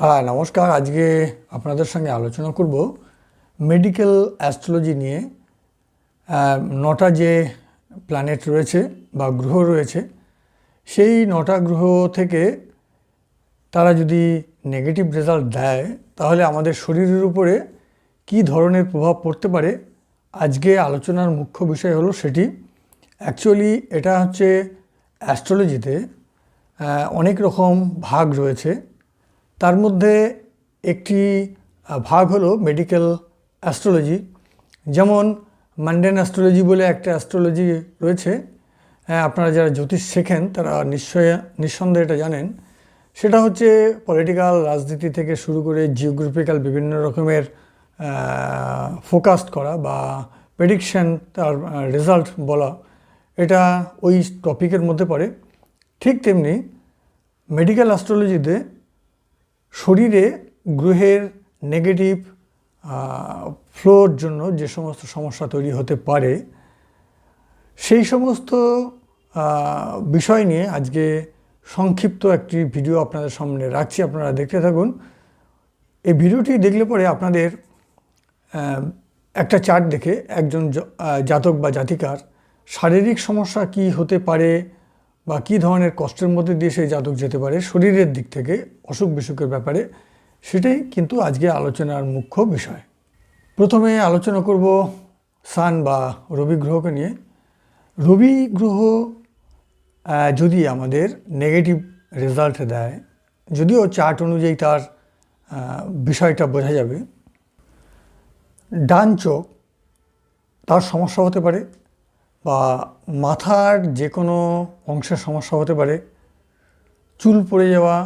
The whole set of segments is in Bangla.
হ্যাঁ নমস্কার। আজকে আপনাদের সঙ্গে আলোচনা করব মেডিকেল অ্যাস্ট্রোলজি নিয়ে। নটা যে প্ল্যানেট রয়েছে বা গ্রহ রয়েছে, সেই নটা গ্রহ থেকে তারা যদি নেগেটিভ রেজাল্ট দেয়, তাহলে আমাদের শরীরের উপরে কী ধরনের প্রভাব পড়তে পারে? আজকে আলোচনার মুখ্য বিষয় হলো সেটি। অ্যাকচুয়ালি এটা হচ্ছে অ্যাস্ট্রোলজিতে অনেক রকম ভাগ রয়েছে। তার মধ্যে একটি ভাগ হলো মেডিকেল অ্যাস্ট্রোলজি যেমন মান্ডেন অ্যাস্ট্রোলজি বলে একটা অ্যাস্ট্রোলজি রয়েছে। হ্যাঁ আপনারা যারা জ্যোতিষ শেখেন, তারা নিশ্চয় নিঃসন্দেহে এটা জানেন। সেটা হচ্ছে পলিটিক্যাল রাজনীতি থেকে শুরু করে জিওগ্রাফিক্যাল বিভিন্ন রকমের ফোকাসড করা বা প্রেডিকশান তার রেজাল্ট বলা। এটা ওই টপিকের মধ্যে পড়ে। ঠিক তেমনি মেডিকেল অ্যাস্ট্রোলজিতে শরীরে গ্রহের নেগেটিভ ফ্লোর জন্য যে সমস্ত সমস্যা তৈরি হতে পারে, সেই সমস্ত বিষয় নিয়ে আজকে সংক্ষিপ্ত একটি ভিডিও আপনাদের সামনে রাখছি, আপনারা দেখতে থাকুন। এই ভিডিওটি দেখলে পরে আপনাদের একটা চার্ট দেখে একজন জাতক বা জাতিকার শারীরিক সমস্যা কি হতে পারে বা কী ধরনের কষ্টের মধ্যে দিয়ে সেই জাতক যেতে পারে, শরীরের দিক থেকে অসুখ বিসুখের ব্যাপারে, সেটাই কিন্তু আজকে আলোচনার মুখ্য বিষয়। প্রথমে আলোচনা করব সান বা রবি গ্রহকে নিয়ে। রবি গ্রহ যদি আমাদের নেগেটিভ রেজাল্ট দেয়, যদিও চার্ট অনুযায়ী তার বিষয়টা বোঝা যাবে, ডান চোখ তার সমস্যা হতে পারে বা মাথার যে কোনো অংশের সমস্যা হতে পারে, চুল পড়ে যাওয়া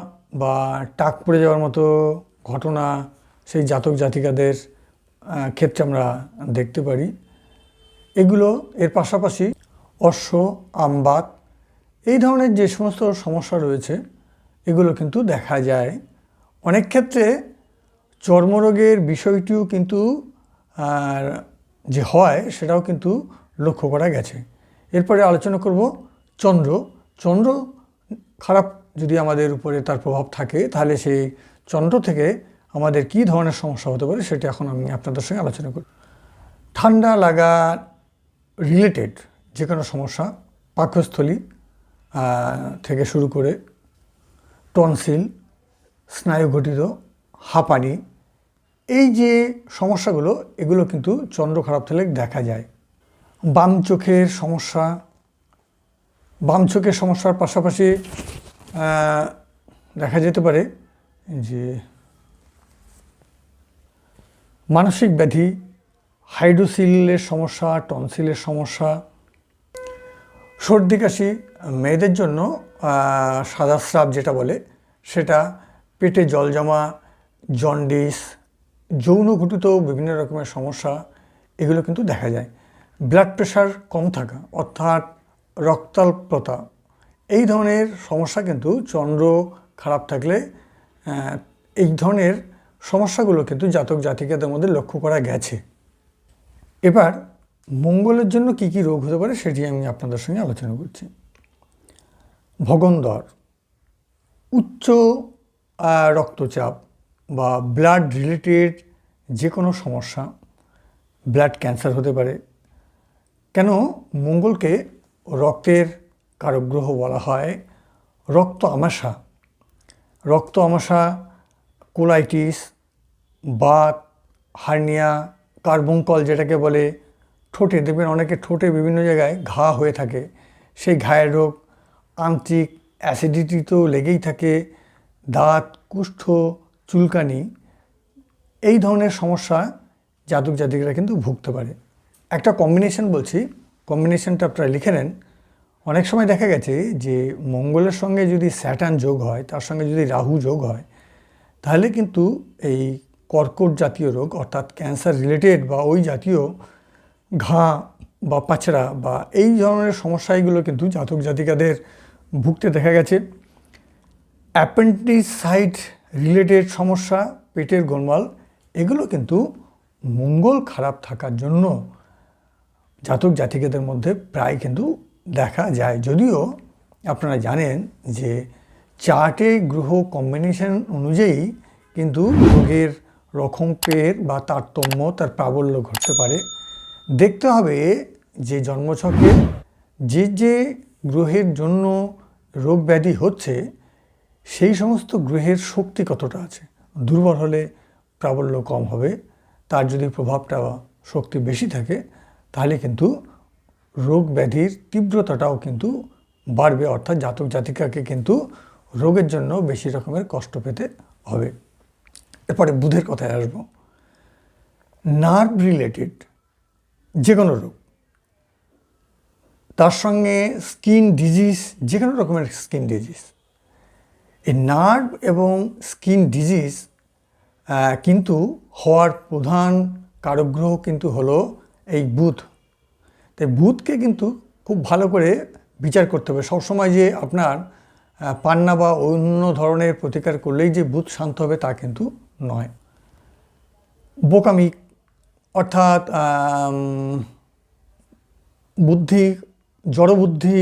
বা টাক পড়ে যাওয়ার মতো ঘটনা সেই জাতক জাতিকাদের ক্ষেত্রে আমরা দেখতে পারি। এগুলো এর পাশাপাশি অশ্ব আমবাত এই ধরনের যে সমস্ত সমস্যা রয়েছে, এগুলো কিন্তু দেখা যায়। অনেক ক্ষেত্রে চর্মরোগের বিষয়টিও কিন্তু যে হয় সেটাও কিন্তু লক্ষ্য করা গেছে। এরপরে আলোচনা করব চন্দ্র। চন্দ্র খারাপ যদি আমাদের উপরে তার প্রভাব থাকে, তাহলে সেই চন্দ্র থেকে আমাদের কী ধরনের সমস্যা হতে পারে সেটা এখন আমি আপনাদের সঙ্গে আলোচনা করি ঠান্ডা লাগা রিলেটেড যে কোনো সমস্যা, পাকস্থলী থেকে শুরু করে টনসিল, স্নায়ুঘটিত, হাঁপানি, এই যে সমস্যাগুলো, এগুলো কিন্তু চন্দ্র খারাপ থাকলে দেখা যায়। বাম চোখের সমস্যা, বাম চোখের সমস্যার পাশাপাশি দেখা যেতে পারে যে মানসিক ব্যাধি, হাইড্রোসিলের সমস্যা, টনসিলের সমস্যা, সর্দি কাশি, মেয়েদের জন্য সাদা স্রাব যেটা বলে, সেটা পেটে জল জমা, জন্ডিস, যৌনঘটিত বিভিন্ন রকমের সমস্যা, এগুলো কিন্তু দেখা যায়। ব্লাড প্রেশার কম থাকা, অর্থাৎ রক্তাল্পতা, এই ধরনের সমস্যা কিন্তু চন্দ্র খারাপ থাকলে এই ধরনের সমস্যাগুলো কিন্তু জাতক জাতিকাদের মধ্যে লক্ষ্য করা গেছে। এবার, মঙ্গলের জন্য কি কি রোগ হতে পারে সেটি আমি আপনাদের সঙ্গে আলোচনা করছি। ভগন্দর উচ্চ রক্তচাপ বা ব্লাড রিলেটেড যে কোনো সমস্যা ব্লাড ক্যান্সার হতে পারে কেন মঙ্গলকে রক্তের কারক গ্রহ বলা হয়? রক্ত আমাশা। রক্ত আমাশা, কোলাইটিস, বাত, হার্নিয়া কার্বঙ্কল যেটাকে বলে, ঠোঁটে। দেখবেন অনেকে ঠোঁটে বিভিন্ন জায়গায় ঘা হয়ে থাকে। সেই ঘায়ের রোগ আন্ত্রিক অ্যাসিডিটি তো লেগেই থাকে। দাঁত, কুষ্ঠ, চুলকানি, এই ধরনের সমস্যা জাতক জাতিকরা কিন্তু ভুগতে পারে। একটা কম্বিনেশন বলছি কম্বিনেশনটা আপনারা লিখে নেন। অনেক সময় দেখা গেছে যে মঙ্গলের সঙ্গে যদি স্যাটার্ন যোগ হয়, তার সঙ্গে যদি রাহু যোগ হয়, তাহলে কিন্তু এই কর্কট জাতীয় রোগ, অর্থাৎ ক্যান্সার রিলেটেড বা ওই জাতীয় ঘা বা পাচড়া বা এই ধরনের সমস্যাগুলো কিন্তু জাতক জাতিকাদের ভুগতে দেখা গেছে। অ্যাপেন্ডিসাইট রিলেটেড সমস্যা, পেটের গোলমাল, এগুলো কিন্তু মঙ্গল খারাপ থাকার জন্য জাতক জাতিকাদের মধ্যে প্রায় কিন্তু দেখা যায়। যদিও আপনারা জানেন যে চার্টে গ্রহ কম্বিনেশন অনুযায়ী কিন্তু রোগের রকমের বা তারতম্য, তার প্রাবল্য ঘটতে পারে। দেখতে হবে যে জন্মছকে যে যে গ্রহের জন্য রোগ ব্যাধি হচ্ছে, সেই সমস্ত গ্রহের শক্তি কতটা আছে? দুর্বল হলে প্রাবল্য কম হবে, তার যদি প্রভাবটা শক্তি বেশি থাকে তাহলে কিন্তু রোগ ব্যাধির তীব্রতাটাও কিন্তু বাড়বে, অর্থাৎ জাতক জাতিকাকে কিন্তু রোগের জন্য বেশি রকমের কষ্ট পেতে হবে। এরপরে বুধের কথায় আসব। নার্ভ রিলেটেড যে কোনো রোগ, তার সঙ্গে স্কিন ডিজিজ যে কোনো রকমের স্কিন ডিজিজ, এই নার্ভ এবং স্কিন ডিজিজ কিন্তু হওয়ার প্রধান কারগ্রহ কিন্তু হলো এই বুধ তাই বুধকে কিন্তু খুব ভালো করে বিচার করতে হবে। সবসময় যে আপনার পান্না বা অন্য ধরনের প্রতিকার করলেই যে বুধ শান্ত হবে তা কিন্তু নয়। বোকামি, অর্থাৎ বুদ্ধি, জড়বুদ্ধি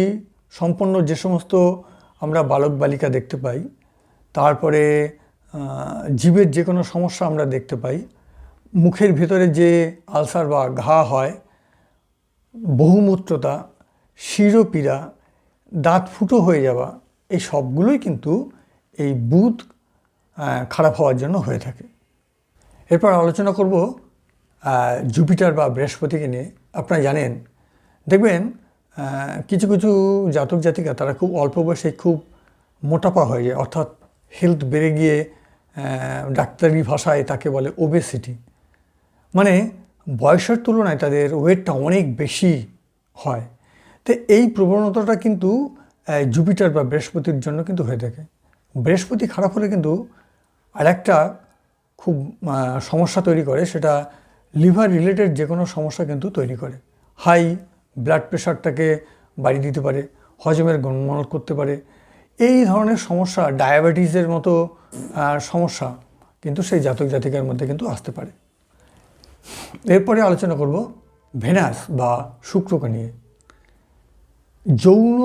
সম্পন্ন যে সমস্ত আমরা বালক বালিকা দেখতে পাই, তারপরে জীবের যে কোনো সমস্যা আমরা দেখতে পাই মুখের ভিতরে যে আলসার বা ঘা হয়, বহুমূত্রতা, শিরোপীড়া, দাঁত ফুটো হয়ে যাওয়া, এই সবগুলোই কিন্তু এই বুধ খারাপ হওয়ার জন্য হয়ে থাকে। এরপর আলোচনা করব জুপিটার বা বৃহস্পতিকে নিয়ে। আপনারা জানেন, দেখবেন কিছু কিছু জাতক জাতিকা তারা খুব অল্প বয়সে খুব মোটাপা হয়ে যায়। অর্থাৎ হেলথ বেড়ে গিয়ে ডাক্তারি ভাষায় তাকে বলে ওবেসিটি মানে বয়সের তুলনায় তাদের ওয়েটটা অনেক বেশি হয়। তো এই প্রবণতাটা কিন্তু জুপিটার বা বৃহস্পতির জন্য কিন্তু হয়ে থাকে। বৃহস্পতি খারাপ হলে কিন্তু আরেকটা খুব সমস্যা তৈরি করে, সেটা লিভার রিলেটেড যে কোনো সমস্যা কিন্তু তৈরি করে। হাই ব্লাড প্রেশারটাকে বাড়িয়ে দিতে পারে, হজমের গণমল করতে পারে। এই ধরনের সমস্যা ডায়াবেটিসের মতো সমস্যা কিন্তু সেই জাতক জাতিকার মধ্যে কিন্তু আসতে পারে। এরপরে আলোচনা করব ভেনাস বা শুক্রকে নিয়ে। যৌন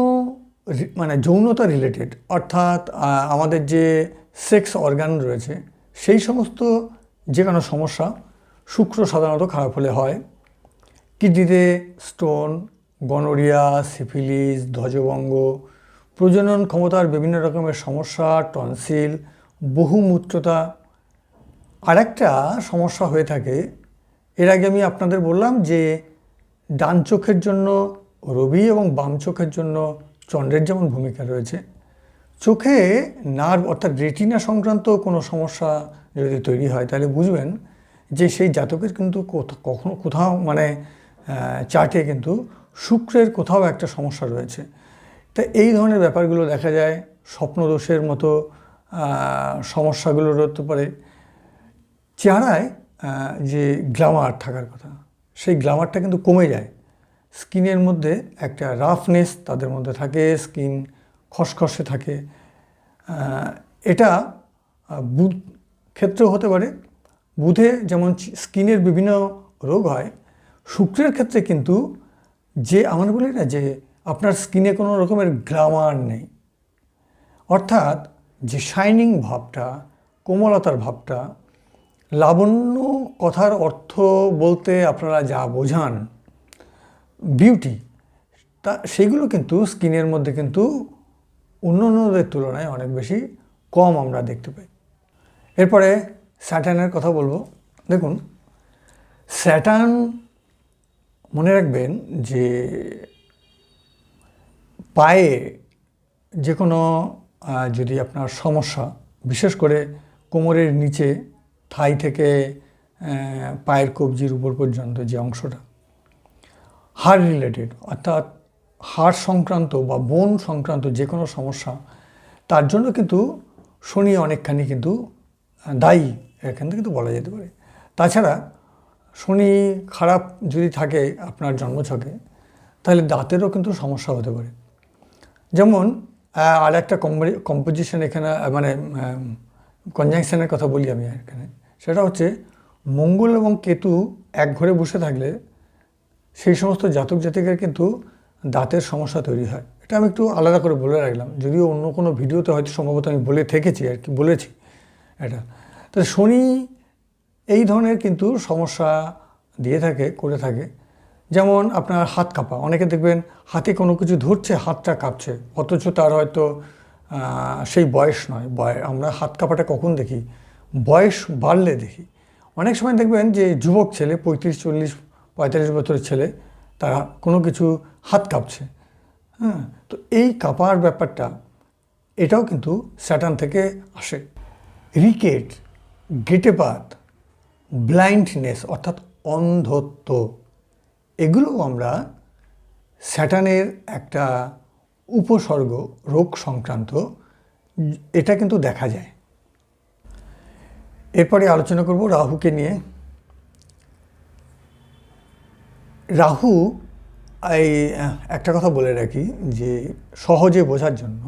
মানে যৌনতা রিলেটেড অর্থাৎ আমাদের যে সেক্স অর্গান রয়েছে, সেই সমস্ত যে কোনো সমস্যা শুক্র সাধারণত খারাপ হলে হয়। কিডনিতে স্টোন গনোরিয়া সিফিলিস ধ্বজভঙ্গ, প্রজনন ক্ষমতার বিভিন্ন রকমের সমস্যা টনসিল বহুমূত্রতা, আরেকটা সমস্যা হয়ে থাকে এর আগে আমি আপনাদের বললাম যে ডান চোখের জন্য রবি এবং বাম চোখের জন্য চন্দ্রের যেমন ভূমিকা রয়েছে, চোখে নার্ভ অর্থাৎ রেটিনা সংক্রান্ত কোনো সমস্যা যদি তৈরি হয়, তাহলে বুঝবেন যে সেই জাতকের কিন্তু কখনো কোথাও মানে চার্টে কিন্তু শুক্রের কোথাও একটা সমস্যা রয়েছে। তা এই ধরনের ব্যাপারগুলো দেখা যায়, স্বপ্নদোষের মতো সমস্যাগুলো হতে পারে। চেহারায় যে গ্ল্যামার থাকার কথা, সেই গ্ল্যামারটা কিন্তু কমে যায়। স্কিনের মধ্যে একটা রাফনেস তাদের মধ্যে থাকে, স্কিন খসখসে থাকে। এটা বুধ ক্ষেত্রেও হতে পারে। বুধে যেমন স্কিনের বিভিন্ন রোগ হয়, শুক্রের ক্ষেত্রে কিন্তু যে আমরা বলি না যে আপনার স্কিনে কোনো রকমের গ্লামার নেই। অর্থাৎ যে শাইনিং ভাবটা, কোমলতার ভাবটা লাবণ্য কথার অর্থ বলতে আপনারা যা বোঝান বিউটি তা সেগুলো কিন্তু স্কিনের মধ্যে কিন্তু অন্যান্যদের তুলনায় অনেক বেশি কম আমরা দেখতে পাই। এরপরে স্যাটার্নের কথা বলব। দেখুন স্যাটার্ন মনে রাখবেন যে পায়ে যে কোনো যদি আপনার সমস্যা, বিশেষ করে কোমরের নিচে থাই থেকে পায়ের কবজির উপর পর্যন্ত যে অংশটা। হাড় রিলেটেড অর্থাৎ হাড় সংক্রান্ত বা বোন সংক্রান্ত যে কোনো সমস্যা, তার জন্য কিন্তু শনি অনেকখানি কিন্তু দায়ী, এখান থেকে কিন্তু বলা যেতে পারে। তাছাড়া শনি খারাপ যদি থাকে, আপনার জন্মছকে তাহলে দাঁতেরও কিন্তু সমস্যা হতে পারে। যেমন আর একটা কম্পোজিশন এখানে মানে কনজাংশনের কথা বলি আমি এখানে। সেটা হচ্ছে মঙ্গল এবং কেতু এক ঘরে বসে থাকলে সেই সমস্ত জাতক জাতিকার কিন্তু দাঁতের সমস্যা তৈরি হয়। এটা আমি একটু আলাদা করে বলে রাখলাম। যদিও অন্য কোনো ভিডিওতে হয়তো সম্ভবত আমি বলে থেকেছি আর কি, বলেছি এটা। তো শনি এই ধরনের কিন্তু সমস্যা দিয়ে থাকে, করে থাকে। যেমন আপনার হাত কাঁপা, অনেকে দেখবেন হাতে কোনো কিছু ধরছে, হাতটা কাঁপছে, অথচ তার হয়তো সেই বয়স নয়। বয় আমরা হাত কাঁপাটা কখন দেখি? বয়স বাড়লে দেখি। অনেক সময় দেখবেন যে যুবক ছেলে, পঁয়ত্রিশ, চল্লিশ, পঁয়তাল্লিশ বছরের ছেলে, তারা কোনো কিছু হাত কাঁপছে। হ্যাঁ তো এই কাঁপার ব্যাপারটা, এটাও কিন্তু স্যাটার্ন থেকে আসে। রিকেট গেটেপাত ব্লাইন্ডনেস অর্থাৎ অন্ধত্ব, এগুলোও আমরা স্যাটানের একটা উপসর্গ, রোগ সংক্রান্ত, এটা কিন্তু দেখা যায়। এরপরে আলোচনা করব রাহুকে নিয়ে। রাহু, এই, একটা কথা বলে রাখি যে সহজে বোঝার জন্য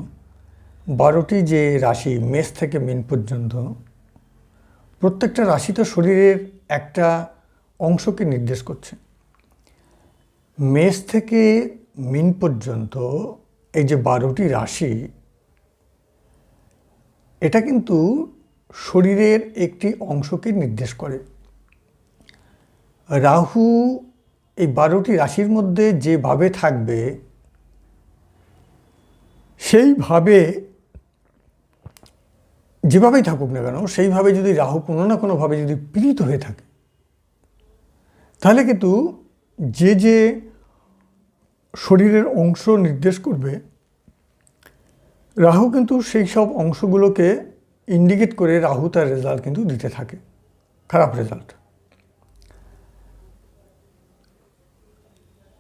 বারোটি যে রাশি মেষ থেকে মিন পর্যন্ত, প্রত্যেকটা রাশি তো শরীরের একটা অংশকে নির্দেশ করছে। মেষ থেকে মিন পর্যন্ত এই যে বারোটি রাশি, এটা কিন্তু শরীরের একটি অংশকে নির্দেশ করে। রাহু এই বারোটি রাশির মধ্যে যেভাবে থাকবে, সেইভাবে যেভাবেই থাকুক না কেন, সেইভাবে যদি রাহু কোনো না কোনোভাবে যদি পীড়িত হয়ে থাকে, তাহলে কিন্তু যে যে শরীরের অংশ নির্দেশ করবে, রাহু কিন্তু সেই সব অংশগুলোকে ইন্ডিকেট করে রাহু তার রেজাল্ট কিন্তু দিতে থাকে। খারাপ রেজাল্ট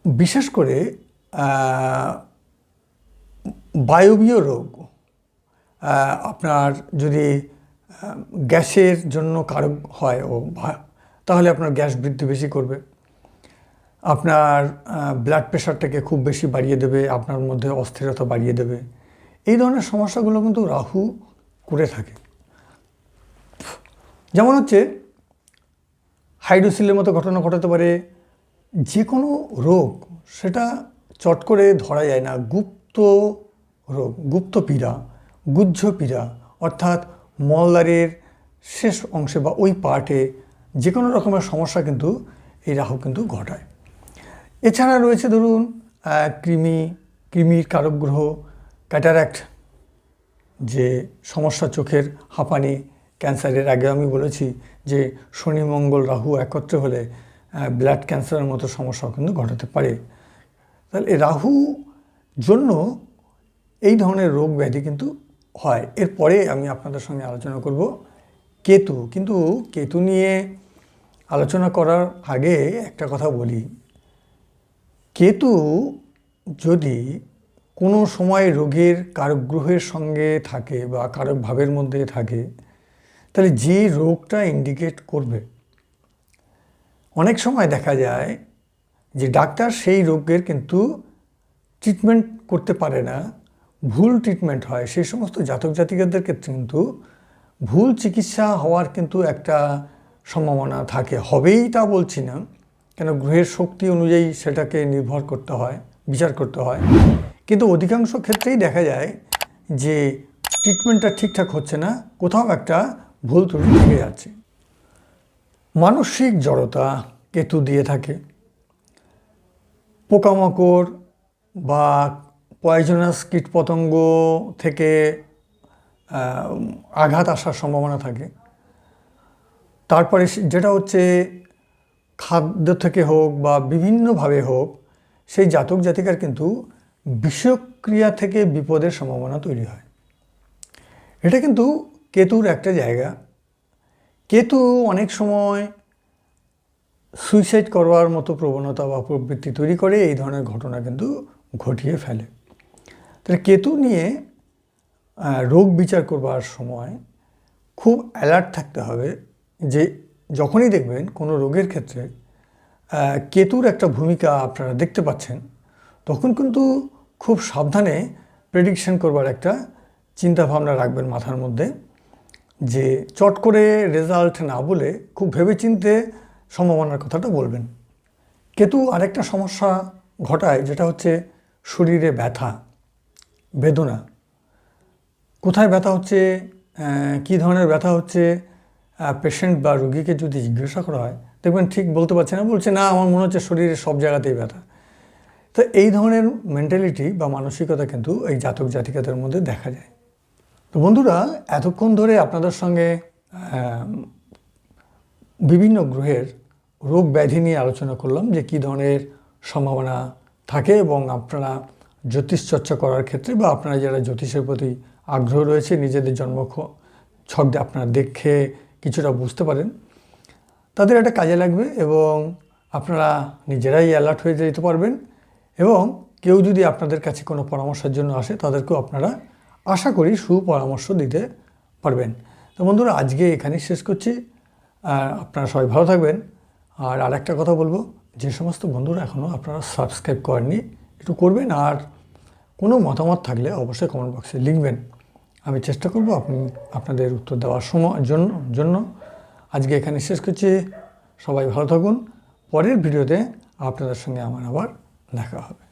বিশেষ করে বায়বীয় রোগ আপনার যদি গ্যাসের জন্য কারক হয় ও তাহলে আপনার গ্যাস বৃদ্ধি বেশি করবে। আপনার ব্লাড প্রেশারটাকে খুব বেশি বাড়িয়ে দেবে, আপনার মধ্যে অস্থিরতা বাড়িয়ে দেবে। এই ধরনের সমস্যাগুলো কিন্তু রাহু করে থাকে। যেমন হচ্ছে, হাইড্রোসিলের মতো ঘটনা ঘটাতে পারে যে কোনো রোগ, সেটা চট করে ধরা যায় না। গুপ্ত রোগ, গুপ্ত পীড়া, গুহ্য পীড়া, অর্থাৎ মলদ্বারের শেষ অংশে বা ওই পার্টে যে কোনো রকমের সমস্যা কিন্তু এই রাহু কিন্তু ঘটায়। এছাড়া রয়েছে ধরুন কৃমি, কৃমির কারক গ্রহ ক্যাটারাক্ট যে সমস্যা চোখের হাঁপানি, ক্যান্সারের আগে আমি বলেছি যে শনি, মঙ্গল, রাহু একত্রে হলে ব্লাড ক্যান্সারের মতো সমস্যাও কিন্তু ঘটাতে পারে। তাহলে রাহু জন্য এই ধরনের রোগ ব্যাধি কিন্তু হয়। এরপরে আমি আপনাদের সঙ্গে আলোচনা করব কেতু। কিন্তু কেতু নিয়ে আলোচনা করার আগে একটা কথা বলি। কেতু যদি কোনো সময় রোগের কারক গ্রহের সঙ্গে থাকে বা কারক ভাবের মধ্যে থাকে, তাহলে যে রোগটা ইন্ডিকেট করবে, অনেক সময় দেখা যায় যে ডাক্তার সেই রোগের কিন্তু ট্রিটমেন্ট করতে পারে না, ভুল ট্রিটমেন্ট হয়। সেই সমস্ত জাতক জাতিকাদের ক্ষেত্রে কিন্তু ভুল চিকিৎসা হওয়ার কিন্তু একটা সম্ভাবনা থাকে। হবেই তা বলছি না, কেন গ্রহের শক্তি অনুযায়ী সেটাকে নির্ভর করতে হয়, বিচার করতে হয়। কিন্তু অধিকাংশ ক্ষেত্রেই দেখা যায় যে ট্রিটমেন্টটা ঠিকঠাক হচ্ছে না, কোথাও একটা ভুল ত্রুটি থেকে যাচ্ছে। মানসিক জড়তা কেতু দিয়ে থাকে। পোকামাকড় বা পয়জনাস কীটপতঙ্গ থেকে আঘাত আসার সম্ভাবনা থাকে। তারপরে যেটা হচ্ছে খাদ্য থেকে হোক বা বিভিন্নভাবে হোক, সেই জাতক জাতিকার কিন্তু বিষক্রিয়া থেকে বিপদের সম্ভাবনা তৈরি হয়। এটা কিন্তু কেতুর একটা জায়গা। কেতু অনেক সময় সুইসাইড করবার মতো প্রবণতা বা প্রবৃত্তি তৈরি করে, এই ধরনের ঘটনা কিন্তু ঘটিয়ে ফেলে। তাহলে কেতু নিয়ে রোগ বিচার করবার সময় খুব অ্যালার্ট থাকতে হবে যে যখনই দেখবেন কোনো রোগের ক্ষেত্রে কেতুর একটা ভূমিকা আপনারা দেখতে পাচ্ছেন, তখন কিন্তু খুব সাবধানে প্রেডিকশন করবার একটা চিন্তা ভাবনা রাখবেন মাথার মধ্যে যে চট করে রেজাল্ট না বলে খুব ভেবেচিন্তে সম্ভাবনার কথাটা বলবেন। কেতু আরেকটা সমস্যা ঘটায় যেটা হচ্ছে শরীরে ব্যথা, বেদনা। কোথায় ব্যথা হচ্ছে কী ধরনের ব্যথা হচ্ছে পেশেন্ট বা রুগীকে যদি জিজ্ঞাসা করা হয়, দেখবেন ঠিক বলতে পারছে না, বলছে না, আমার মনে হচ্ছে শরীরের সব জায়গাতেই ব্যথা। তো এই ধরনের মেন্টালিটি বা মানসিকতা কিন্তু এই জাতক জাতিকাদের মধ্যে দেখা যায়। তো বন্ধুরা, এতক্ষণ ধরে আপনাদের সঙ্গে বিভিন্ন গ্রহের রোগ ব্যাধি নিয়ে আলোচনা করলাম যে কী ধরনের সম্ভাবনা থাকে এবং আপনারা জ্যোতিষ চর্চা করার ক্ষেত্রে বা আপনারা যারা জ্যোতিষের প্রতি আগ্রহ রয়েছে, নিজেদের জন্ম ছক আপনারা দেখে কিছুটা বুঝতে পারেন। তাদের এটা কাজে লাগবে এবং আপনারা নিজেরাই অ্যালার্ট হয়ে যেতে পারবেন। এবং কেউ যদি আপনাদের কাছে কোনো পরামর্শের জন্য আসে, তাদেরকেও আপনারা আশা করি সুপরামর্শ দিতে পারবেন। তো বন্ধুরা, আজকে এখানেই শেষ করছি। আর আপনারা সবাই ভালো থাকবেন। আর আরেকটা কথা বলব, যে সমস্ত বন্ধুরা এখনও আপনারা সাবস্ক্রাইব করেননি, একটু করবেন। আর কোনো মতামত থাকলে অবশ্যই কমেন্ট বক্সে লিখবেন। আমি চেষ্টা করব আপনি, আপনাদের উত্তর দেওয়ার সময়, জন্য জন্য। আজকে এখানে শেষ করছি। সবাই ভালো থাকুন। পরের ভিডিওতে আপনাদের সঙ্গে আমার আবার দেখা হবে